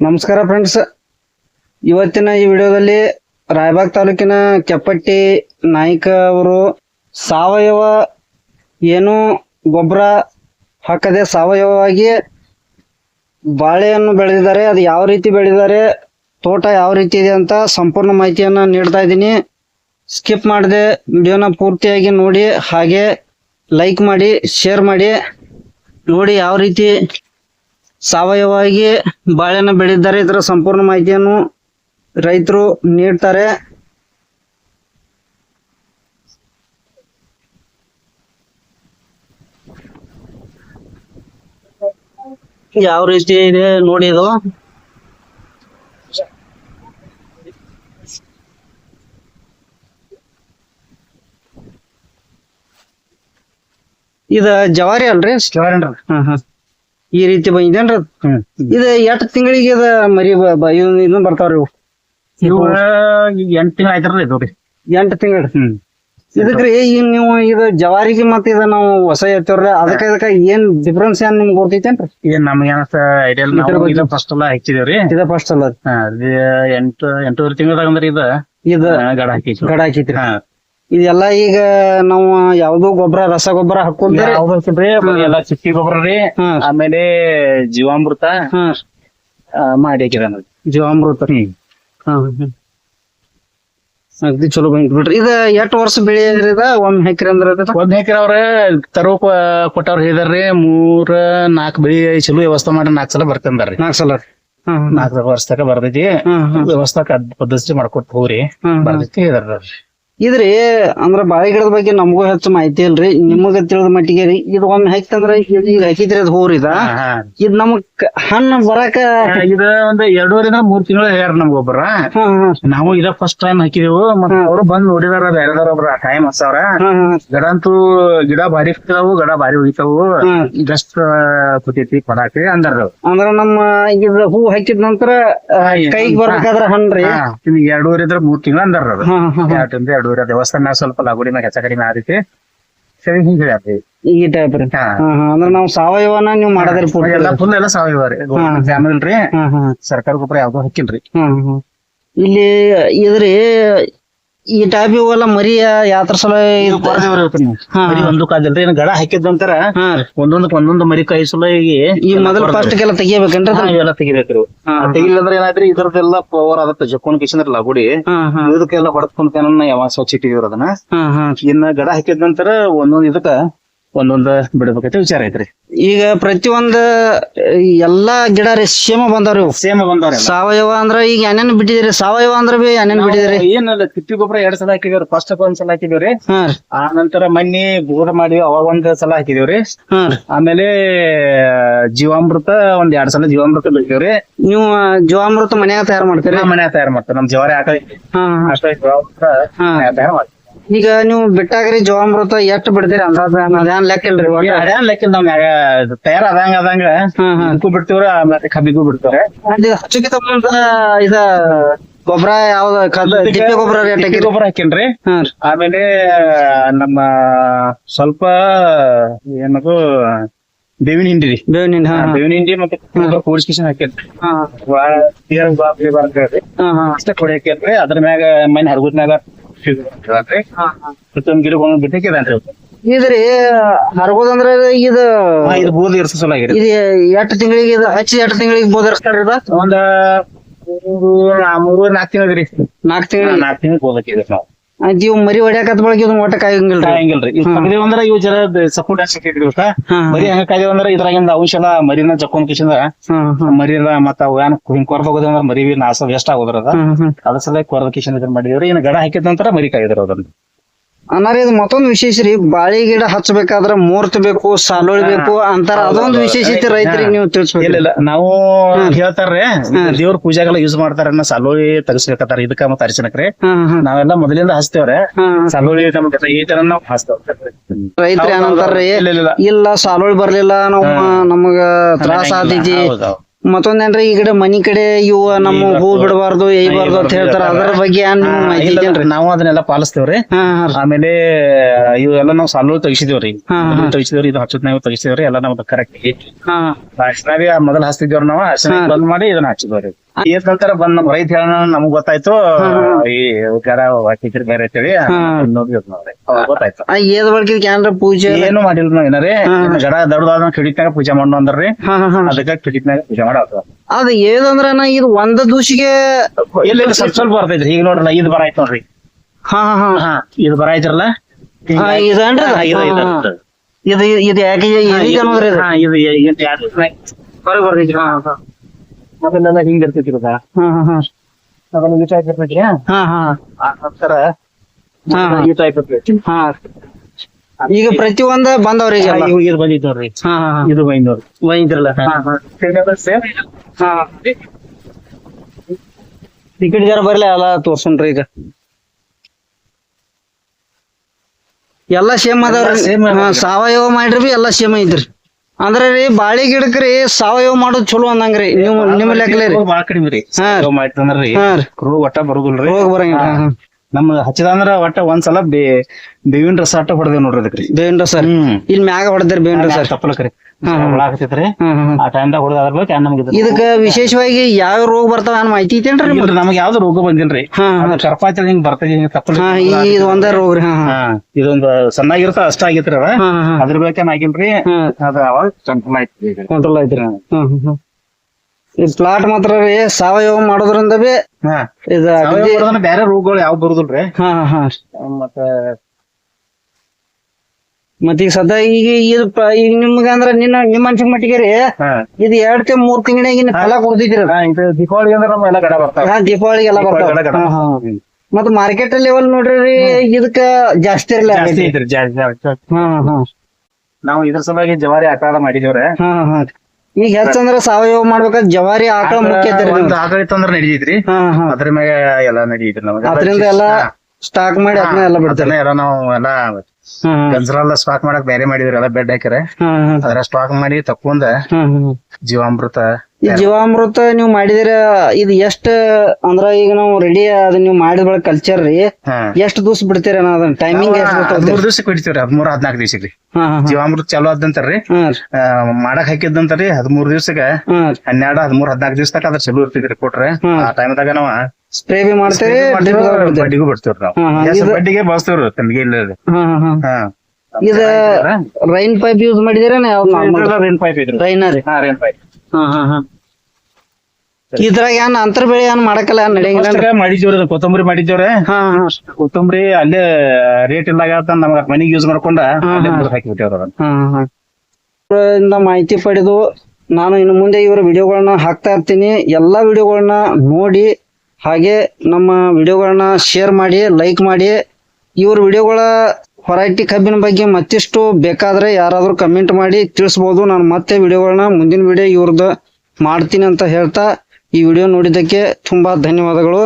ನಮಸ್ಕಾರ ಫ್ರೆಂಡ್ಸ್ ಇವತ್ತಿನ ಈ ವಿಡಿಯೋದಲ್ಲಿ ರಾಯಬಾಗ್ ತಾಲೂಕಿನ ಕೆಪ್ಪಟ್ಟಿ ನಾಯ್ಕ ಅವರು ಸಾವಯವ ಏನು ಗೊಬ್ಬರ ಹಾಕದೆ ಸಾವಯವವಾಗಿ ಬಾಳೆಯನ್ನು ಬೆಳೆದಿದ್ದಾರೆ, ಅದು ಯಾವ ರೀತಿ ಬೆಳೆದಿದ್ದಾರೆ, ತೋಟ ಯಾವ ರೀತಿ ಇದೆ ಅಂತ ಸಂಪೂರ್ಣ ಮಾಹಿತಿಯನ್ನು ನೀಡ್ತಾ ಇದ್ದೀನಿ. ಸ್ಕಿಪ್ ಮಾಡದೆ ವಿಡಿಯೋನ ಪೂರ್ತಿಯಾಗಿ ನೋಡಿ, ಹಾಗೆ ಲೈಕ್ ಮಾಡಿ ಶೇರ್ ಮಾಡಿ. ನೋಡಿ ಯಾವ ರೀತಿ ಸಾವಯವವಾಗಿ ಬಾಳೆನ ಬೆಳೆದಿದ್ದಾರೆ. ಇದರ ಸಂಪೂರ್ಣ ಮಾಹಿತಿಯನ್ನು ರೈತರು ನೀಡ್ತಾರೆ. ಯಾವ ರೀತಿ ಇದೆ ನೋಡಿ ಇದು. ಇದ ಜವಾರಿ ಅಲ್ರಿ? ಹಾ ಹಾ ಈ ರೀತಿ ಬಂದಿದೇನ್ರಿ ಅದ್? ಇದ ಎಷ್ಟ್ ತಿಂಗಳಿಗೆ ಇದ ಮರಿ ಬ- ಬ- ಇದನ್ ಇದನ್ ಬರ್ತಾವ್ರಿ ಇವು? ಇವ ಎಂಟ್ ತಿಂಗಳ ಆಯ್ತಾರ ಇದು ರೀ ಎಂಟು ತಿಂಗಳು? ಇದಕ್ರಿ ಈಗ ನೀವು ಇದು ಜವಾರಿಗೆ ಮತ್ತ ಇದ ನಾವು ಹೊಸ ಎತ್ತವ್ರಿ ಅದಕ್ಕ ಇದಕ್ಕ ಏನ್ ಡಿಫ್ರೆನ್ಸ್ ಏನ್ ನಿಮ್ಗೆ ಗೊತ್ತೈತೇನ್ರಿ? ಏನ್ ನಮ್ಗೆ ಏನಸ ಐಡಿಯಾ ಇದ್ರ ನಾವು ಬಗ್ಗೆ- ಇದು ಫಸ್ಟ್ ಎಲ್ಲ ಹಚ್ಚಿದೇವ್ರಿ ಇದ ಫಸ್ಟ್ ಅಲ್ಲ. ಹಾ, ಎಂಟು ಎಂಟೂವರೆ ತಿಂಗಳದಾಗ ಅಂದ್ರ ಇದ. ಇದ ಗಡ ಹಾಕಿ ಗಡ ಹಾಕಿತ್ರಿ ಹಾ. ಇದೆಲ್ಲ ಈಗ ನಾವು ಯಾವ್ದು ಗೊಬ್ಬರ ರಸಗೊಬ್ಬರ ಹಾಕೊಂಡ್ರಿ ಯಾವ್ದು? ಎಲ್ಲಾ ಚಿಕ್ಕಿ ಗೊಬ್ಬರ ರೀ. ಆಮೇಲೆ ಜೀವಾಮೃತ ಆ, ಮಾಡಿ ಹಾಕಿರ ಜೀವಾಮೃತ. ಹಾ ಹ್ಮ್. ಅಗ್ದಿ ಚಲೋ ಬಂದ್ ಬಿಡ್ರಿ. ಇದ ಎಷ್ಟ್ ವರ್ಷ ಬೆಳೆ ಇದ ಒಮ್ಮೆ ಹಾಕಿರಿ ಅಂದ್ರ ಅದ? ಒಂದ್ ಎಕರೆ ಅವ್ರ ತರೋ ಕೊಟ್ಟವ್ರ ಹೇಳಿದಾರ್ರಿ ಮೂರ್ ನಾಲ್ಕ್ ಬೆಳಿ ಚಲೋ ವ್ಯವಸ್ಥೆ ಮಾಡಿ ನಾಲ್ಕ್ ಸಲ ಬರ್ತಂದಾರ್ರಿ ನಾಲ್ಕ್ ಸಲ. ಹಾ ನಾಲ್ಕ್ ವರ್ಷ ತಕ ಬರ್ತೈತಿ ಹಾ ಹಾ. ವ್ಯವಸ್ಥೆ ಪದ್ಧತಿ ಮಾಡ್ಕೊಟ್ ಹೋಗ್ರಿ. ಬರ್ತೈತಿ ಹೇಳಿದಾರ ಇದ್ರಿ ಅಂದ್ರ ಬಾಳೆ ಗಿಡದ ಬಗ್ಗೆ ನಮಗೂ ಹೆಚ್ಚು ಮಾಹಿತಿ ಇಲ್ರಿ. ನಿಮಗ ತಿಳಿದ ಮಟ್ಟಿಗೆ ರೀ ಇದು ಒಮ್ಮೆ ಹಾಕಿದ್ರೆ ಈಗ ಹಾಕಿದ್ರಿ ಅದು ಹೋರಿದ ಇದ್? ನಮಗ್ ಕ- ಹಣ್ಣು ಬರಾಕ ಇದ ಒಂದ್ ಎರಡೂರಿಂದ ಮೂರ್ ತಿಂಗಳ ಹೇಳ ನಮ್ಗೊಬ್ಬರ ನಾವು ಇದ ಫಸ್ಟ್ ಟೈಮ್ ಹಾಕಿದೆವು ಮತ್ತ ಅವ್ರು ಬಂದ್ ನೋಡಿದಾರ ಬೇರೆದಾರ ಒಬ್ರ ಟೈಮ್ ಹಚ್ಚಾವ್ರ ಗಿಡ ಅಂತೂ ಗಿಡ ಭಾರಿ ಇರ್ತಾವು ಗಿಡ ಭಾರಿ ಹೋಗಿತಾವು ಜಸ್ಟ್ ಇದಷ್ಟ ಕೂತೈತಿ ಕೊಡಾಕ್ರಿ ಅಂದಾರ ಅಂದ್ರ ನಮ್ಮ ಇದ ಹೂ ಹಾಕಿದ ನಂತರ ಕೈಗೆ ಬರ್ಬೇಕಾದ್ರ ಹಣ್ಣ್ರಿ ನಿಮ್ಗೆ ಇದ್ರ ಮೂರ್ ತಿಂಗಳು ಅಂದ್ರ ಅದು. ಎರಡೂವರೆ ದೇವಸ್ಥಾನ ಸ್ವಲ್ಪ ಲಗುಡಿನ ಮ್ಯಾಗ ಹೆಚ್ಚ ಕಡಿಮೆ ಆದಿತಿ. ಸರಿ ಹಿಂಗ್ ಹೇಳಿ ಈ ಟೈಪ್ ರೀ ಹಾ. ಹಾ ಹಾ. ಅಂದ್ರ ನಾವು ಸಾವಯವನ ನೀವು ಮಾಡದ್ರಿ ಪೂರ್ತಿ. ಎಲ್ಲ ಫುಲ್ ಎಲ್ಲ ಸಾವಯವ ರೀ. ಫ್ಯಾಮಿಲಿ ರೀ. ಹಾ ಹಾ. ಸರ್ಕಾರ ಗೊಬ್ಬರ ಯಾವ್ದು ಹಾಕಿಲ್ರಿ. ಇಲ್ಲಿ ಇದ್ರಿ ಈ ಟೈಪ್ ಇವೆಲ್ಲ ಮರಿ ಯಾತ್ರ ಸಲ. ಮರಿ ಒಂದು ಕಾದಿಲ್ರಿ ಏನ್ ಗಡ ಹಾಕಿದ್ದಂತರ ಒಂದೊಂದಕ್ಕೆ ಒಂದೊಂದ್ ಒಂದೊಂದು ಮರಿ ಕೈ ಸಲುವಾಗಿ ಈ ಮೊದಲ ಫಸ್ಟ್ ಕೆಲ ತೆಗಿಬೇಕೇನ್ರಿ ಅದನ್ನ? ಇವೆಲ್ಲ ತೆಗಿಬೇಕ್ರಿ. ಹಾ, ಹಾ. ತೆಗಿಲ್ಲ ಅಂದ್ರೆ ಏನಾದ್ರಿ ಇದ್ರದ್ದೆಲ್ಲ ಪವರ್ ಆದತ್ತ ಜಕ್ಕೊಂಡ್ ಕಿಶನ್ರಲ್ಲ ಲಗುಡಿ. ಇದಕ್ಕೆಲ್ಲ ಹೊಡೆದ್ಕೊಂತ ಯಾವ ಸ್ವಚ್ಛ ಇಟ್ಟಿವ್ರ ಅದನ್ನ? ಇನ್ನ ಗಡ ಹಾಕಿದ ನಂತರ ಒಂದೊಂದ್ ಇದಕ್ಕ ಒಂದೊಂದ್ ಬಿಡ್ಬೇಕೈತಿ ವಿಚಾರ ಐತ್ರಿ. ಈಗ ಪ್ರತಿಯೊಂದು ಎಲ್ಲಾ ಗಿಡ ರೀ ಸೇಮ ಬಂದಾವ್ರಿ ಸೇಮ ಸೇಮ್ ಬಂದವ್ರ ಸಾವಯವ ಅಂದ್ರ ಈಗ ಏನೇನ್ ಬಿಟ್ಟಿದಿರಿ? ಸಾವಯವ ಅಂದ್ರ ಬಿ ಏನೇನ್ ಬಿಟ್ಟಿದಿರಿ? ಏನಲ್ಲ ತಿಪ್ಪಿ ಗೊಬ್ಬರ ಎರಡ್ ಸಲ ಹಾಕಿದೇವ್ರಿ. ಫಸ್ಟ್ ಒಂದ್ ಸಲ ಹಾಕಿದೇವ್ರಿ. ಹಾ ರೀ. ಆ ನಂತರ ಮನ್ನಿ ಗೋದ ಮಾಡಿ ಅವಾಗ ಒಂದ್ ಸಲ ಹಾಕಿದೇವ್ರಿ. ಹಾ ರೀ. ಆಮೇಲೆ ಜೀವಾಮೃತ ಒಂದ್ ಎರಡ್ ಸಲ ಜೀವಾಮೃತ ಬಿಟ್ಟಿವ್ರಿ ನೀವು ಜೀವಾಮೃತ ಮನ್ಯಾಗ ತಯಾರ ಮಾಡ್ತೀರಿ? ಮನ್ಯಾಗ ತಯಾರ ಮಾಡ್ತಾರೆ ನಮ್ ಜವಾರಿ ಹಾಕಿ ಹಾ ಹಾ. ಅಷ್ಟ ಜೀವಾಮೃತ ಹಾ. ಮನ್ಯಾಗ ತಯಾರು ಮಾಡ್ತೀವಿ. ಈಗ ನೀವು ಬಿಟ್ಟಾಗ್ರಿ ಜೀವಾಮೃತ ಎಷ್ಟ್ ಬಿಡ್ತೀರಿ ಅಂದಾಜ ಅದೇನ್ ಲೆಕ್ಕ ಇಲ್ರಿ. ಅದೇನ್ ಲೆಕ್ಕ ನಾವ್ ತಯಾರ ಹಾ ಹಾ. ಇದಕ್ಕೂ ಬಿಡ್ತೀವ್ರಿ ಆಮೇಲೆ ಕಬ್ಬಿಗೂ ಬಿಡ್ತಾರೆ ಹಚ್ಚುಕಿತ ಮುಂದ ಇದ ಗೊಬ್ಬರ ಯಾವ್ದ ತಿಪ್ಪೆ ಗೊಬ್ಬರ ರೇಟ್ ತಿಪ್ಪಿ ಗೊಬ್ಬರ ಹಾಕಿನ್ರಿ. ಆಮೇಲೆ ನಮ್ಮ ಸ್ವಲ್ಪ ಏನದು ಬೇವಿನ ಹಿಂಡಿ ರೀ. ಬೇವಿನ ಹಿಂಡಿ. ಬೇವಿನ ಹಿಂಡಿ ಮತ್ತೆ ಕೂಡಿಸ್ಕೇಶನ್ ಹಾಕಿದ್ರಿ ಹಾ ಬರ್ತೇವ್ರಿ ಹಾ ಹಾ. ಅಷ್ಟ ಕೊಡಕೇನ್ರಿ ಅದ್ರ ಮ್ಯಾಗ ಮನೆ ಹರ್ಗುದ್ ಮ್ಯಾಗ ಪ್ರತಿಯೊಂದ್ ಗಿಡ ಒಂದೊಂದ್ ಇದ್ರಿ ಹರಗೋದಂದ್ರ ಇದು ಇದು ಬೂದ್ ಇರ್ಸ ಸಲ ಆಗಿರಿ ಇದು ಎಷ್ಟ್ ತಿಂಗಳಿಗೆ ಇದು ಹಚ್ಚಿ ಎಷ್ಟ್ ತಿಂಗಳಿಗೆ ಬೋಧರ್ಸ್ತಾರ ಇದ? ಒಂದ ಮೂರು ನಾ- ಮೂರು ನಾಲ್ಕು ತಿಂಗಳ ರೀ. ನಾಲ್ಕ್ ತಿಂಗಳ ನಾಲ್ಕು ತಿಂಗಳು ಹೋಗಕ್ಕಿದ್ರಿ ನಾವು. ಇವ್ ಮರಿ ಹೊಡ್ಯಾಕತ್ ಬಳಕೆ ಇದನ್ನ ಒಟ್ಟ ಕಾಯಂಗಿಲ್ರಿ. ಹೆಂಗಿಲ್ರಿ ಇದು ತೆಗ್ದೇವ್ ಅಂದ್ರ ಇವ್ ಜರ ಸಪೋರ್ಟ್ ಹಾ ಮರಿ ಹಂಗ ಕಾಯ್ದೇವ್ ಅಂದ್ರ ಇದ್ರಾಗಿಂದ ಅಂಶ ಎಲ್ಲ ಮರಿನ ಜಕ್ಕೊಂಡ್ ಕಿಶಿಂದ ಮರಿನ ಮತ್ತ ಅವ್ ಏನ್ ಹಿಂಗ್ ಕೊರ್ದ ಹೋಗೋದಂದ್ರ ಮರಿ ನಾಶ ವೇಸ್ಟ್ ಆಗೋದ್ರ ಅದ. ಅದ್ರ ಸಲ ಕೊರ್ದ ಕಿಶನ್ ಇದನ್ ಮಾಡಿದ್ರಿ ಏನ್ ಗಡ ಹಾಕಿದ ನಂತರ ಮರಿ ಕಾಯ್ದ್ರ ಅದನ್ನ ಅನ್ನಾರ ಇದು ಮತ್ತೊಂದು ವಿಶೇಷ ರೀ ಬಾಳಿ ಗಿಡ ಹಚ್ಚಬೇಕಾದ್ರೆ ಮೂರ್ತ ಬೇಕು ಸಾಲೋಳಿ ಬೇಕು ಅಂತಾರ ಅದೊಂದು ವಿಶೇಷತೆ ರೈತರಿಗೆ ನೀವು ಇಲ್ಲ ತಿಳಿಸ್ಬೇಕು ಇಲ್ಲ ನಾವು ಹೇಳ್ತಾರ್ರಿ ದೇವ್ರ ಪೂಜೆಗೆಲ್ಲ ಯೂಸ್ ಮಾಡ್ತಾರ ಸಾಲೋಳಿ ತೆಗಿಸ್ಬೇಕತ್ತಾರ ಇದಕ್ಕ ಮತ್ತ ಅರ್ಚನಕ್ರಿ ಹಾ ಹಾ. ನಾವೆಲ್ಲ ಮೊದಲಿಂದ ಹಚ್ತೇವ್ರೆ ಸಾಲೋಳಿ ನಮ್ಗೆ ಈ ತರ ನಾವ್ ಹಚ್ತೇವ್ರಿ. ರೈತರು ಏನಂತಾರ್ರಿ ಇಲ್ಲ ಇಲ್ಲ ಸಾಲೋಳಿ ಬರ್ಲಿಲ್ಲ ನಮ್ಮ ನಮಗ ತ್ರಾಸ ಆತೈತಿ. ಮತ್ತೊಂದೇನ್ರಿ ಈ ಕಡೆ ಮನಿ ಕಡೆ ಇವ ನಮ್ಮ ಹೂ ಬಿಡಬಾರ್ದು ಏಯ್ಬಾರ್ದು ಅಂತ ಹೇಳ್ತಾರ. ಅದ್ರ ಬಗ್ಗೆ ಏನ್ ನಿಮ್ಗ್ ಮಾಹಿತಿ ಐತೇನ್ರಿ ನಾವು ಅದನ್ನೆಲ್ಲ ಪಾಲಿಸ್ತೇವ್ರಿ. ಹಾ ಹಾ ರೀ. ಆಮೇಲೆ ಇವೆಲ್ಲ ನಾವು ಸಾಲು ತೆಗಿಸಿದೇವ್ರಿ. ಹಾ, ಹಾ. ತೆಗಿಸಿದೇವ್ರಿ ಇದು ಹಚ್ಚದ್ ನಾವು ತೆಗಿಸಿದೇವ್ರಿ ಎಲ್ಲ ನಾವು ಕರೆಕ್ಟ್ ಹಾ. ಅರ್ಶನಾರಿ ಮೊದಲ ಹಚ್ತಿದ್ದೇವ್ರಿ ನಾವು ಅರ್ಶನ ಬಂದ್ ಮಾಡಿ ಇದನ್ನ ಹಚ್ಚಿದೇವ್ರಿ. ಏನ್ ನಂತರ ಬಂದ್ ನಮ್ ರೈತ ಹೇಳ ನಮಗ್ ಗೊತ್ತಾಯ್ತು ಈ ಜರ ಟೀಚರ್ ಬೇರೆ ಹೇಳಿ ನೋಡಿ ಗೊತ್ತಾಯ್ತು ಏದ್ ಏನ್ರ ಪೂಜೆ ಏನು ಮಾಡಿಲ್ಲ ನಾವ್ ಏನಾರಿ ಗಡ ದೊಡ್ಡದಾದ ಕಿಡಿತ್ನಾಗ ಪೂಜೆ ಮಾಡೋ ಅಂದ್ರಿ ಅದಕ್ಕ ಕಿಡಿತ್ನಾಗ ಪೂಜೆ ಮಾಡಾತ ಅದ ಏದಂದ್ರ ಇದು ಒಂದ ದೂಸಿಗೆ ಇಲ್ಲ ಇಲ್ಲ ಸ್ವಲ್ಪ ಸ್ವಲ್ಪ ಬರ್ತೈತ್ರಿ ಈಗ ನೋಡ್ರಿ ಇದು ಬರಾಯ್ತು ನೋಡ್ರಿ ಹಾ ಹಾ ಹಾ ಹಾ ಇದು ಬರಾಯ್ತಿರಲ್ಲ ಇದು ಇದು ಹಾ, ಇದು. ಯಾಕೆ ಇದು? ಹೊರಗ್ ಬರ್ತೈತ್ರಿ. ಹಾ, ಹಾ. ಮೊದಲೆಲ್ಲ ಹಿಂಗ್ ಇರ್ತೈತಿ ಇರದ ಹಾ ಹಾ ಹಾ. ಅದನ್ನ ಈ ಟೈಪ್ ಇರ್ತೈತಿ ಹಾ ಹಾ. ಆ ನಂತರ. ಈ ಟೈಪ್ ಇರ್ತೈತಿ ಹಾ. ಈಗ ಪ್ರತಿ ಒಂದ ಬಂದವ್ರಿ ಇದು ಹಾ ಇದು ಬಂದ್ ನೋಡ್ರಿ ಟಿಕೆಟ್ ಜರ ಬರ್ಲಿ ಎಲ್ಲ ತೋರ್ಸುನ್ರಿ ಈಗ. ಎಲ್ಲಾ ಸೇಮ್ ಅದಾವ್ರಿ. ಸಾವಯವ ಮಾಡ್ರಿ ಬಿ ಎಲ್ಲಾ ಸೇಮ್ ಐತ್ರಿ. ಅಂದ್ರ ರೀ ಬಾಳಿ ಗಿಡಕ್ರಿ ಸಾವಯವ ಮಾಡೋದ್ ಚಲೋ ಅಂದಂಗ್ರಿ. ನೀವು ನಿಮ್ಮ ಲೆಕ್ಕಲೇ ರೀ. ಬಾಳ ಕಡಿಮೆ ರೀ. ರೋಗ ಒಟ್ಟ ಬರುದಿಲ್ರಿ ರೋಗ ಬರಂಗಿಲ್ಲ. ಹಾ, ಹಾ. ನಮ್ ಹಚ್ಚಿದಂದ್ರ ಒಟ್ಟ ಒಂದ್ಸಲ ಬೇ ಬೇವಿನ ರಸ ಅಟ್ಟ ಹೊಡೆದೇವ್ ನೋಡ್ರಿ ಅದಕ್ಕೆ ಬೇವಿನ ರಸ ಇಲ್ಲಿ ಮ್ಯಾಗ ಹೊಡೆದ್ರಿ ಬೇವಿನ ರಸ ತಪ್ಪಲಕ್ರಿ. ಹಾ, ಹಾ. ಹುಳ ಆಗತೈತ್ರಿ ಹಾ ಹಾ ಹಾ. ಆ ಟೈಮ್ದಾಗ ಹೊಡೆದ ಅದ್ರ ಬಗ್ಗೆ ನಮ್ಗೆ ಇದು- ಇದಕ್ಕ ವಿಶೇಷವಾಗಿ ಯಾವ ರೋಗ ಬರ್ತಾವ ಅನ್ನ ಮಾಹಿತಿ ಐತೇನ್ರಿ ನಿಮ್ಗೆ? ನಮಗೆ ಯಾವ್ದು ರೋಗ ಬಂದಿಲ್ರಿ. ಹಾ ಹಾ. ಕರ್ಪಾತಿ ಹಿಂಗ್ ಬರ್ತೈತಿ ಹಿಂಗ್ ತಪ್ಪಲ ಹಾ ಈ ಇದು ಒಂದ ರೋಗ ರೀ ಹಾ ಹಾ. ಹಾ ಇದೊಂದು ಸಣ್ಣಾಗಿರ್ತ ಅಷ್ಟ ಆಗೈತ್ರಿ ಅದ. ಹಾ ಹಾ. ಹಾ ಅದ್ರ ಬಗ್ಗೆ ಆಗಿಲ್ರಿ ಹಾ. ಅದ ಅವಾಗ ಕಂಟ್ರೋಲ್ ಆಯ್ತ್ರಿ ಈಗ. ಕಂಟ್ರೋಲ್ ಐತ್ರಿ ಹಾ ಹಾ ಹಾ ಈ ಪ್ಲಾಟ್ ಮಾತ್ರ ರೀ ಸಾವಯವ ಮಾಡೋದ್ರಿಂದ ಬಿ ಹಾ. ಇದು ಸಾವಯವ ಅಗದಿ ಬ್ಯಾರೆ ರೋಗಗಳು ಯಾವ ಬರುದಿಲ್ರಿ. ಹಾ ಹಾ. ಮತ್ತ ಮತ್ತ ಈಗ ಸದಾ ಈಗ ಇದು ಪ- ಈಗ ನಿಮ್ಗ ಅಂದ್ರ ನಿನ್ನ ನಿಮ್ಮ ಮನ್ಸಿ ಮಟ್ಟಿಗೆ ರೀ ಹಾ. ಇದು ಎರಡ್ ತಿಂಗ್ ಮೂರ್ ತಿಂಗಳಿಗಿನ ಫಲ ಕೊಡ್ತಿದ್ರಿ. ಹಾ, ಇದು ದೀಪಾವಳಿ ಅಂದ್ರೆ ನಮ್ಮ ಎಲ್ಲ ಗಡ ಬರ್ತಾವ. ಹಾ ಬರ್ತಾವ. ಗಡ ಮತ್ತ ಮಾರ್ಕೆಟ್ ಲೆವೆಲ್ ನೋಡ್ರಿ ಇದಕ್ಕ ಜಾಸ್ತಿ ಇರಲ್ಲ ಜಾಸ್ತಿ ಐತ್ರಿ ಜಾಸ್ತಿ ಜಾಸ್ತಿ. ಹಾ ಹಾ. ನಾವು ಇದ್ರ ಸಲುವಾಗಿ ಜವಾರಿ ಆಕಳ ಮಾಡಿದೇವ್ರೆ. ಹಾ ಹಾ. ಈಗ ಹೆಚ್ಚಂದ್ರ ಸಾವಯವ ಮಾಡ್ಬೇಕಾದ್ರೆ ಜವಾರಿ ಆಕಳ ಮುಖ್ಯ ಐತ್ರಿ ಒಂದ್ ಆಕಳ ಇತ್ತಂದ್ರ ನಡಿತೈತ್ರಿ. ಹಾ ಹಾ. ಅದ್ರ ಮ್ಯಾಗ ಎಲ್ಲ ನಡೀತ್ರಿ ನಮ್ಗೆ. ಅದ್ರಿಂದ ಎಲ್ಲ ಸ್ಟಾಕ್ ಮಾಡಿ ಅದನ್ನ ಎಲ್ಲ ಬಿಡ್ತಾರೆ. ಎಲ್ಲ ನಾವು ಎಲ್ಲ ಗಂಜರೆಲ್ಲ ಸ್ಟಾಕ್ ಮಾಡಕ್ ಬೇರೆ ಮಾಡಿದ್ರಿ ಎಲ್ಲ ಬೆಡ್ ಹಾಕಿರೇ ಅದ್ರ ಸ್ಟಾಕ್ ಮಾಡಿ ಹಾ ಜೀವಾಮೃತ ಈ ಜೀವಾಮೃತ ನೀವು ಮಾಡಿದ್ರ ಇದು ಎಷ್ಟ ಅಂದ್ರ ಈಗ ನಾವು ರೆಡಿ ಅದ ನೀವು ಮಾಡಿದ ಬಳಿಕ ಕಲ್ಚರ್ ರೀ. ಎಷ್ಟ್ ದಿವ್ಸ ಬಿಡ್ತೀರ ಅದನ್ನ? ಟೈಮಿಂಗ್ ಹದಿಮೂರ್ ದಿವ್ಸಕ್ಕೆ ಬಿಡ್ತೀವ್ರಿ ಹದಿಮೂರ್ ಹದಿನಾಲ್ಕು ದಿವ್ಸಕ್ಕೆ ಹಾ ಜೀವಾಮೃತ ಚಲೋ ಆದಂತಾರ್ರಿ. ಮಾಡಕ್ ಹಾಕಿದ್ದಂತಾರ್ರಿ ಹದಿಮೂರ್ ದಿವ್ಸಕ್ಕೆ ರೀ ಹನ್ನೆರಡು ಹದಿಮೂರ್ ಹದಿನಾಲ್ಕು ದಿವ್ಸ ತಕ ಅದ್ರ ಚಲೋ ಇರ್ತಿದ್ರಿ ಕೊಟ್ರೆ. ಆ ಟೈಮ್ದಾಗ ನಾವ ಸ್ಪ್ರೇ ಬಿ ಮಾಡ್ತೇವೆ drip ದಾಗ ಬಿಡ್ತೇವೆ. ಬಡ್ಡಿಗೂ ಬಿಡ್ತೇವ್ರಿ ನಾವು. ಹಾ, ಹಾ, ಜಾಸ್ತಿ ಇದು- ಬಡ್ಡಿಗೆ ಬಳಸ್ತೇವ್ರಿ ತಮ್ಗೆ ಇಲ್ಲ ಇದು. ಹಾ ಹಾ ಹಾ ಹಾ. ಇದ ರೈನ್ ಪೈಪ್ ಯೂಸ್ ಮಾಡಿದಿರ ರೈನ್ ನಾರ್ಮಲ್ ಪೈಪ್ ಇದ್ರಿ ರೈನ ರೀ. ಹಾ ರೇನ್ ಪೈಪ್. ಹಾ ಹಾ ಹಾ ಇದ್ರಾಗ ಏನ್ ಅಂತರ ಬೆಳೆ ಏನ್ ಮಾಡಕಲ್ಲ ಏನ್ ನಡೆಯಂಗಿಲ್ಲ ಮಾಡಿದ್ದೀವ್ರಿ ಅದು ಕೊತ್ತಂಬರಿ ಮಾಡಿದ್ರೆ ಹಾ ಹಾ. ಕೊತ್ತಂಬರಿ ಅಲ್ಲೇ ರೇಟ್ ಇಲ್ಲ ನಮ್ಗ ಮನಿಗೆ ಯೂಸ್ ಮಾಡ್ಕೊಂಡ ಅಲ್ಲೇ ಮುರ್ದ್ ಹಾಕಿಬಿಟ್ಟೇವ್ರ ಅದನ್ನ ಹಾ ಮಾಹಿತಿ ಪಡೆದು ನಾನು ಇನ್ನು ಮುಂದೆ ಇವರ ವಿಡಿಯೋಗಳನ್ನ ಹಾಕ್ತಾ ಇರ್ತೀನಿ. ಎಲ್ಲಾ ವಿಡಿಯೋಗಳನ್ನ ನೋಡಿ ಹಾಗೆ ನಮ್ಮ ವಿಡಿಯೋಗಳನ್ನ ಶೇರ್ ಮಾಡಿ ಲೈಕ್ ಮಾಡಿ. ಇವ್ರ ವಿಡಿಯೋಗಳ ವರೈಟಿ ಕಬ್ಬಿನ ಬಗ್ಗೆ ಮತ್ತಿಷ್ಟು ಬೇಕಾದ್ರೆ ಯಾರಾದರೂ ಕಮೆಂಟ್ ಮಾಡಿ ತಿಳಿಸ್ಬೋದು. ನಾನು ಮತ್ತೆ ವಿಡಿಯೋಗಳನ್ನ ಮುಂದಿನ ವಿಡಿಯೋ ಇವ್ರದ್ದು ಮಾಡ್ತೀನಿ ಅಂತ ಹೇಳ್ತಾ ಈ ವಿಡಿಯೋ ನೋಡಿದ್ದಕ್ಕೆ ತುಂಬಾ ಧನ್ಯವಾದಗಳು.